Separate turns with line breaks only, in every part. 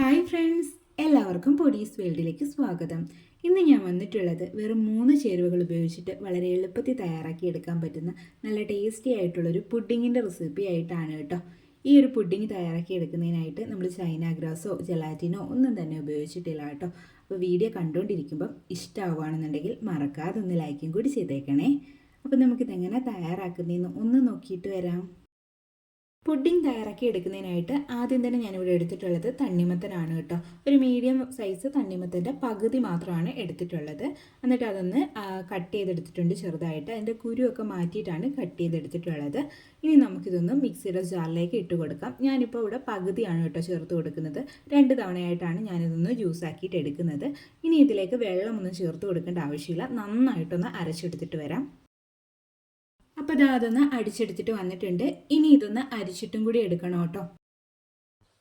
Hi friends എല്ലാവർക്കും പൊടീസ് വേൾഡിലേക്ക് സ്വാഗതം. ഇന്ന് ഞാൻ വന്നിട്ടുള്ളത് വെറും മൂന്ന് ചേരുവകൾ ഉപയോഗിച്ചിട്ട് വളരെ എളുപ്പത്തിൽ തയ്യാറാക്കി എടുക്കാൻ പറ്റുന്ന നല്ല ടേസ്റ്റി ആയിട്ടുള്ളൊരു പുഡിങ്ങിന്റെ റെസിപ്പി ആയിട്ടാണ് കേട്ടോ. ഈ ഒരു പുഡിങ് തയ്യാറാക്കി എടുക്കുന്നതിനായിട്ട് നമ്മൾ ചൈന ഗ്രാസോ ജലാറ്റിനോ ഒന്നും തന്നെ ഉപയോഗിച്ചിട്ടില്ല കേട്ടോ. അപ്പോൾ വീഡിയോ കണ്ടുകൊണ്ടിരിക്കുമ്പം ഇഷ്ടമാവുകയാണെന്നുണ്ടെങ്കിൽ മറക്കാതെ ഒന്ന് ലൈക്കും കൂടി ചെയ്തേക്കണേ. അപ്പോൾ നമുക്കിതെങ്ങനെ തയ്യാറാക്കുന്നതെന്ന് ഒന്ന് നോക്കിയിട്ട് വരാം. പുഡിംഗ് തയ്യാറാക്കി എടുക്കുന്നതിനായിട്ട് ആദ്യം തന്നെ ഞാനിവിടെ എടുത്തിട്ടുള്ളത് തണ്ണിമത്തനാണ് കേട്ടോ. ഒരു മീഡിയം സൈസ് തണ്ണിമത്തന്റെ പകുതി മാത്രമാണ് എടുത്തിട്ടുള്ളത്. എന്നിട്ട് അതൊന്ന് കട്ട് ചെയ്തെടുത്തിട്ടുണ്ട് ചെറുതായിട്ട്. അതിന്റെ കുരുവൊക്കെ മാറ്റിയിട്ടാണ് കട്ട് ചെയ്തെടുത്തിട്ടുള്ളത്. ഇനി നമുക്കിതൊന്ന് മിക്സിയുടെ ജാറിലേക്ക് ഇട്ട് കൊടുക്കാം. ഞാനിപ്പോൾ ഇവിടെ പകുതിയാണ് കേട്ടോ ചേർത്ത് കൊടുക്കുന്നത്. രണ്ട് തവണയായിട്ടാണ് ഞാനിതൊന്ന് ജ്യൂസ് ആക്കിയിട്ട് എടുക്കുന്നത്. ഇനി ഇതിലേക്ക് വെള്ളമൊന്നും ചേർത്ത് കൊടുക്കേണ്ട ആവശ്യമില്ല. നന്നായിട്ടൊന്ന് അരച്ചെടുത്തിട്ട് വരാം. അപ്പോൾ ഇതാ അതൊന്ന് അടിച്ചെടുത്തിട്ട് വന്നിട്ടുണ്ട്. ഇനി ഇതൊന്ന് അരിച്ചിട്ടും കൂടി എടുക്കണം കേട്ടോ.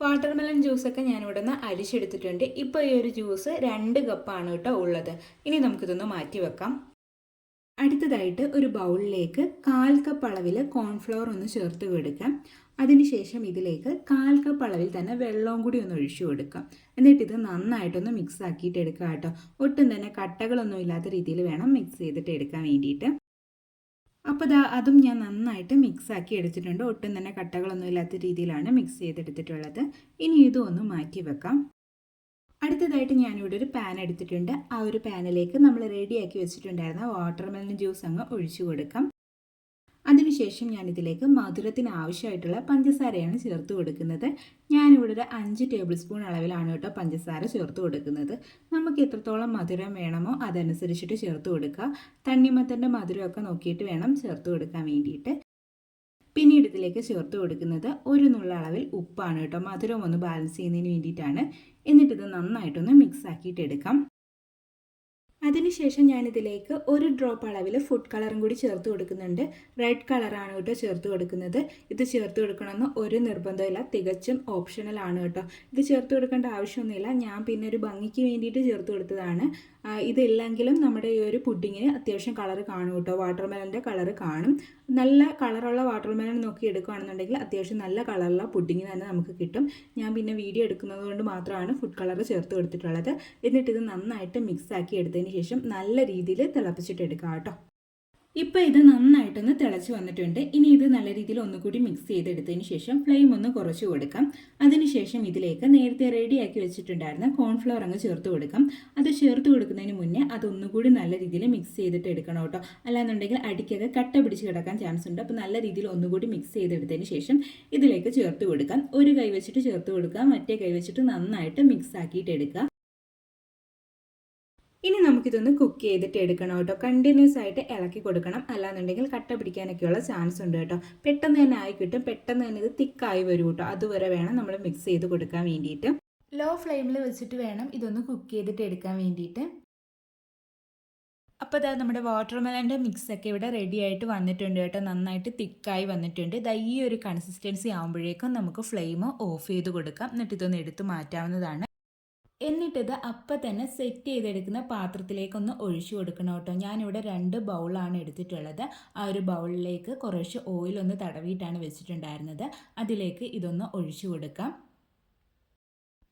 വാട്ടർമെലൺ ജ്യൂസൊക്കെ ഞാനിവിടെ നിന്ന് അരിച്ചെടുത്തിട്ടുണ്ട്. ഇപ്പോൾ ഈ ഒരു ജ്യൂസ് രണ്ട് കപ്പാണ് കേട്ടോ ഉള്ളത്. ഇനി നമുക്കിതൊന്ന് മാറ്റി വെക്കാം. അടുത്തതായിട്ട് ഒരു ബൗളിലേക്ക് കാൽ കപ്പ് അളവിൽ കോൺഫ്ലവർ ഒന്ന് ചേർത്ത് കൊടുക്കാം. അതിനുശേഷം ഇതിലേക്ക് കാൽ കപ്പ് അളവിൽ തന്നെ വെള്ളവും കൂടി ഒന്ന് ഒഴിച്ചു കൊടുക്കാം. എന്നിട്ട് ഇത് നന്നായിട്ടൊന്ന് മിക്സ് ആക്കിയിട്ട് എടുക്കുക കേട്ടോ. ഒട്ടും തന്നെ കട്ടകളൊന്നും ഇല്ലാത്ത രീതിയിൽ വേണം മിക്സ് ചെയ്തിട്ട് എടുക്കാൻ വേണ്ടിയിട്ട്. അപ്പോൾ ദാ അതും ഞാൻ നന്നായിട്ട് മിക്സാക്കി എടുത്തിട്ടുണ്ട്. ഒട്ടും തന്നെ കട്ടകളൊന്നും ഇല്ലാത്ത രീതിയിലാണ് മിക്സ് ചെയ്തെടുത്തിട്ടുള്ളത്. ഇനി ഇതും ഒന്ന് മാറ്റി വെക്കാം. അടുത്തതായിട്ട് ഞാനിവിടെ ഒരു പാൻ എടുത്തിട്ടുണ്ട്. ആ ഒരു പാനിലേക്ക് നമ്മൾ റെഡിയാക്കി വെച്ചിട്ടുണ്ടായിരുന്ന വാട്ടർമെലൺ ജ്യൂസ് അങ്ങ് ഒഴിച്ചു കൊടുക്കാം. അതിനുശേഷം ഞാനിതിലേക്ക് മധുരത്തിന് ആവശ്യമായിട്ടുള്ള പഞ്ചസാരയാണ് ചേർത്ത് കൊടുക്കുന്നത്. ഞാനിവിടെ ഒരു അഞ്ച് ടേബിൾ സ്പൂൺ അളവിലാണ് കേട്ടോ പഞ്ചസാര ചേർത്ത് കൊടുക്കുന്നത്. നമുക്ക് എത്രത്തോളം മധുരം വേണമോ അതനുസരിച്ചിട്ട് ചേർത്ത് കൊടുക്കുക. തണ്ണിമത്തന്റെ മധുരമൊക്കെ നോക്കിയിട്ട് വേണം ചേർത്ത് കൊടുക്കാൻ വേണ്ടിയിട്ട്. പിന്നീട് ഇതിലേക്ക് ചേർത്ത് കൊടുക്കുന്നത് ഒരു നുള്ള അളവിൽ ഉപ്പാണ് കേട്ടോ. മധുരം ഒന്ന് ബാലൻസ് ചെയ്യുന്നതിന് വേണ്ടിയിട്ടാണ്. എന്നിട്ടിത് നന്നായിട്ടൊന്ന് മിക്സ് ആക്കിയിട്ട് എടുക്കാം. അതിനുശേഷം ഞാനിതിലേക്ക് ഒരു ഡ്രോപ്പ് അളവിൽ ഫുഡ് കളറും കൂടി ചേർത്ത് കൊടുക്കുന്നുണ്ട്. റെഡ് കളറാണ് കേട്ടോ ചേർത്ത് കൊടുക്കുന്നത്. ഇത് ചേർത്ത് കൊടുക്കണമെന്ന് ഒരു നിർബന്ധമില്ല തികച്ചും ഓപ്ഷണലാണ് കേട്ടോ. ഇത് ചേർത്ത് കൊടുക്കേണ്ട ആവശ്യമൊന്നുമില്ല. ഞാൻ പിന്നെ ഒരു ഭംഗിക്ക് വേണ്ടിയിട്ട് ചേർത്ത് കൊടുത്തതാണ്. ഇതില്ലെങ്കിലും നമ്മുടെ ഈ ഒരു പുഡിങ്ങിന് അത്യാവശ്യം കളർ കാണും കേട്ടോ. വാട്ടർമെലന്റെ കളർ കാണും. നല്ല കളറുള്ള വാട്ടർമെലൻ നോക്കി എടുക്കുകയാണെന്നുണ്ടെങ്കിൽ അത്യാവശ്യം നല്ല കളറുള്ള പുഡിങ് തന്നെ നമുക്ക് കിട്ടും. ഞാൻ പിന്നെ വീഡിയോ എടുക്കുന്നത് കൊണ്ട് മാത്രമാണ് ഫുഡ് കളർ ചേർത്ത് കൊടുത്തിട്ടുള്ളത്. എന്നിട്ട് ഇത് നന്നായിട്ട് മിക്സ് ആക്കി എടുത്തതിന് ശേഷം നല്ല രീതിയിൽ തിളപ്പിച്ചിട്ട് എടുക്കാം കേട്ടോ. ഇപ്പോൾ ഇത് നന്നായിട്ടൊന്ന് തിളച്ച് വന്നിട്ടുണ്ട്. ഇനി ഇത് നല്ല രീതിയിൽ ഒന്നുകൂടി മിക്സ് ചെയ്തെടുത്തതിന് ശേഷം ഫ്ലെയിം ഒന്ന് കുറച്ച് കൊടുക്കാം. അതിനുശേഷം ഇതിലേക്ക് നേരത്തെ റെഡിയാക്കി വെച്ചിട്ടുണ്ടായിരുന്ന കോൺഫ്ലവർ അങ്ങ് ചേർത്ത് കൊടുക്കാം. അത് ചേർത്ത് കൊടുക്കുന്നതിന് മുന്നേ അതൊന്നുകൂടി നല്ല രീതിയിൽ മിക്സ് ചെയ്തിട്ട് എടുക്കണം കേട്ടോ. അല്ലാന്നുണ്ടെങ്കിൽ അടിക്കൊക്കെ കട്ട പിടിച്ച് കിടക്കാൻ ചാൻസ് ഉണ്ട്. അപ്പോൾ നല്ല രീതിയിൽ ഒന്നുകൂടി മിക്സ് ചെയ്തെടുത്തതിന് ശേഷം ഇതിലേക്ക് ചേർത്ത് കൊടുക്കാം. ഒരു കൈ വെച്ചിട്ട് ചേർത്ത് കൊടുക്കുക മറ്റേ കൈ വെച്ചിട്ട് നന്നായിട്ട് മിക്സ് ആക്കിയിട്ട് എടുക്കുക. ഇനി നമുക്കിതൊന്ന് കുക്ക് ചെയ്തിട്ട് എടുക്കണം കേട്ടോ. കണ്ടിന്യൂസ് ആയിട്ട് ഇളക്കി കൊടുക്കണം. അല്ലാന്നുണ്ടെങ്കിൽ കട്ട പിടിക്കാനൊക്കെയുള്ള ചാൻസ് ഉണ്ട് കേട്ടോ. പെട്ടെന്ന് തന്നെ ആയി കിട്ടും. പെട്ടെന്ന് തന്നെ ഇത് തിക്കായി വരും കേട്ടോ. അതുവരെ വേണം നമ്മൾ മിക്സ് ചെയ്ത് കൊടുക്കാൻ വേണ്ടിയിട്ട്. ലോ ഫ്ലെയിമിൽ വെച്ചിട്ട് വേണം ഇതൊന്ന് കുക്ക് ചെയ്തിട്ട് എടുക്കാൻ വേണ്ടിയിട്ട്. അപ്പോൾ ഇതാ നമ്മുടെ വാട്ടർ വാട്ടർമെലന്റെ മിക്സൊക്കെ ഇവിടെ റെഡി ആയിട്ട് വന്നിട്ടുണ്ട് കേട്ടോ. നന്നായിട്ട് തിക്കായി വന്നിട്ടുണ്ട്. ഇതാ ഈ ഒരു കൺസിസ്റ്റൻസി ആകുമ്പോഴേക്കും നമുക്ക് ഫ്ലെയിം ഓഫ് ചെയ്ത് കൊടുക്കാം. എന്നിട്ട് ഇതൊന്ന് എടുത്ത് മാറ്റാവുന്നതാണ്. എന്നിട്ടിത് അപ്പം തന്നെ സെറ്റ് ചെയ്തെടുക്കുന്ന പാത്രത്തിലേക്കൊന്ന് ഒഴിച്ചു കൊടുക്കണം കേട്ടോ. ഞാനിവിടെ രണ്ട് ബൗളാണ് എടുത്തിട്ടുള്ളത്. ആ ഒരു ബൗളിലേക്ക് കുറച്ച് ഓയിലൊന്ന് തടവിയിട്ടാണ് വെച്ചിട്ടുണ്ടായിരുന്നത്. അതിലേക്ക് ഇതൊന്ന് ഒഴിച്ചു കൊടുക്കാം.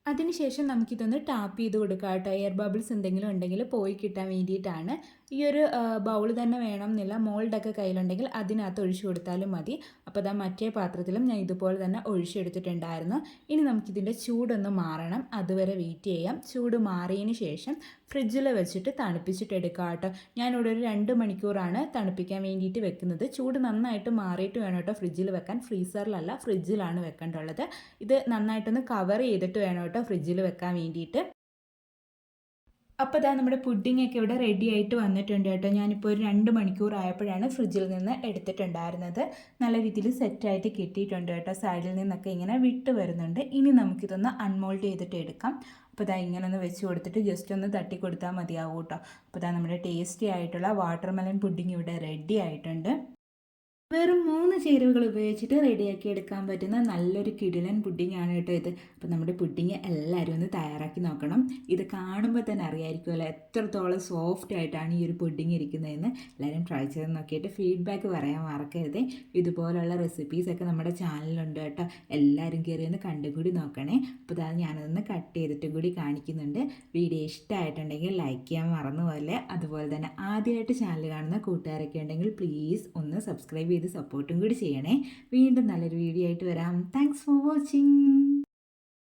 അതിനുശേഷം നമുക്കിതൊന്ന് ടാപ്പ് ചെയ്ത് കൊടുക്കാം കേട്ടോ. എയർ ബബിൾസ് എന്തെങ്കിലും ഉണ്ടെങ്കിൽ പോയി കിട്ടാൻ വേണ്ടിയിട്ടാണ്. ഈ ഒരു ബൗൾ തന്നെ വേണം എന്നില്ല മോൾഡൊക്കെ കയ്യിലുണ്ടെങ്കിൽ അതിനകത്ത് ഒഴിച്ചു കൊടുത്താലും മതി. അപ്പോൾ അതാ മറ്റേ പാത്രത്തിലും ഞാൻ ഇതുപോലെ തന്നെ ഒഴിച്ചെടുത്തിട്ടുണ്ടായിരുന്നു ഇനി നമുക്കിതിന്റെ ചൂടൊന്ന് മാറണം. അതുവരെ വെയിറ്റ് ചെയ്യാം. ചൂട് മാറിയതിന് ശേഷം ഫ്രിഡ്ജിൽ വെച്ചിട്ട് തണുപ്പിച്ചിട്ട് എടുക്കുക കേട്ടോ. ഞാനിവിടെ ഒരു രണ്ട് മണിക്കൂറാണ് തണുപ്പിക്കാൻ വേണ്ടിയിട്ട് വെക്കുന്നത്. ചൂട് നന്നായിട്ട് മാറിയിട്ട് വേണം കേട്ടോ ഫ്രിഡ്ജിൽ വെക്കാൻ. ഫ്രീസറിലല്ല ഫ്രിഡ്ജിലാണ് വെക്കേണ്ടുള്ളത് ഇത് നന്നായിട്ടൊന്ന് കവർ ചെയ്തിട്ട് വേണം കേട്ടോ ഫ്രിഡ്ജിൽ വെക്കാൻ വേണ്ടിയിട്ട്. അപ്പോൾ ഇതാ നമ്മുടെ പുഡിംഗ് ഒക്കെ ഇവിടെ റെഡി ആയിട്ട് വന്നിട്ടുണ്ട് കേട്ടോ. ഞാനിപ്പോൾ ഒരു രണ്ട് മണിക്കൂർ ആയപ്പോഴാണ് ഫ്രിഡ്ജിൽ നിന്ന് എടുത്തിട്ടുണ്ടായിരുന്നത്. നല്ല രീതിയിൽ സെറ്റായിട്ട് കിട്ടിയിട്ടുണ്ട് കേട്ടോ. സൈഡിൽ നിന്നൊക്കെ ഇങ്ങനെ വിട്ട് വരുന്നുണ്ട്. ഇനി നമുക്കിതൊന്ന് അൺമോൾഡ് ചെയ്തിട്ട് എടുക്കാം. അപ്പോൾ ഇതാ ഇങ്ങനെ ഒന്ന് വെച്ച് കൊടുത്തിട്ട് ജസ്റ്റ് ഒന്ന് തട്ടി കൊടുത്താൽ മതിയാവും കേട്ടോ. അപ്പോൾ ഇതാ നമ്മുടെ ടേസ്റ്റി ആയിട്ടുള്ള വാട്ടർമെലൻ പുഡിംഗ് ഇവിടെ റെഡി ആയിട്ടുണ്ട്. വെറും മൂന്ന് ചേരുവകൾ ഉപയോഗിച്ചിട്ട് റെഡിയാക്കി എടുക്കാൻ പറ്റുന്ന നല്ലൊരു കിടിലൻ പുഡിംഗ് ആണ് കേട്ടോ ഇത്. അപ്പോൾ നമ്മുടെ പുഡിംഗ് എല്ലാവരും ഒന്ന് തയ്യാറാക്കി നോക്കണം. ഇത് കാണുമ്പോൾ തന്നെ അറിയായിരിക്കുമല്ലോ എത്രത്തോളം സോഫ്റ്റ് ആയിട്ടാണ് ഈ ഒരു പുഡിങ് ഇരിക്കുന്നതെന്ന്. എല്ലാവരും ട്രൈ ചെയ്ത് നോക്കിയിട്ട് ഫീഡ്ബാക്ക് പറയാൻ മറക്കരുത്. ഇതുപോലുള്ള റെസിപ്പീസൊക്കെ നമ്മുടെ ചാനലിലുണ്ട് കേട്ടോ. എല്ലാവരും കയറി ഒന്ന് കണ്ടുകൂടി നോക്കണേ. അപ്പോൾ ഇതാ ഞാനതൊന്ന് കട്ട് ചെയ്തിട്ടും കൂടി കാണിക്കുന്നുണ്ട്. വീഡിയോ ഇഷ്ടമായിട്ടുണ്ടെങ്കിൽ ലൈക്ക് ചെയ്യാൻ മറന്നു പോലെ അതുപോലെ തന്നെ ആദ്യമായിട്ട് ചാനൽ കാണുന്ന കൂട്ടുകാരൊക്കെ ഉണ്ടെങ്കിൽ പ്ലീസ് ഒന്ന് സബ്സ്ക്രൈബ് ചെയ്ത് സപ്പോർട്ടും കൂടി ചെയ്യണേ. വീണ്ടും നല്ലൊരു വീഡിയോ ആയിട്ട് വരാം. Thanks for watching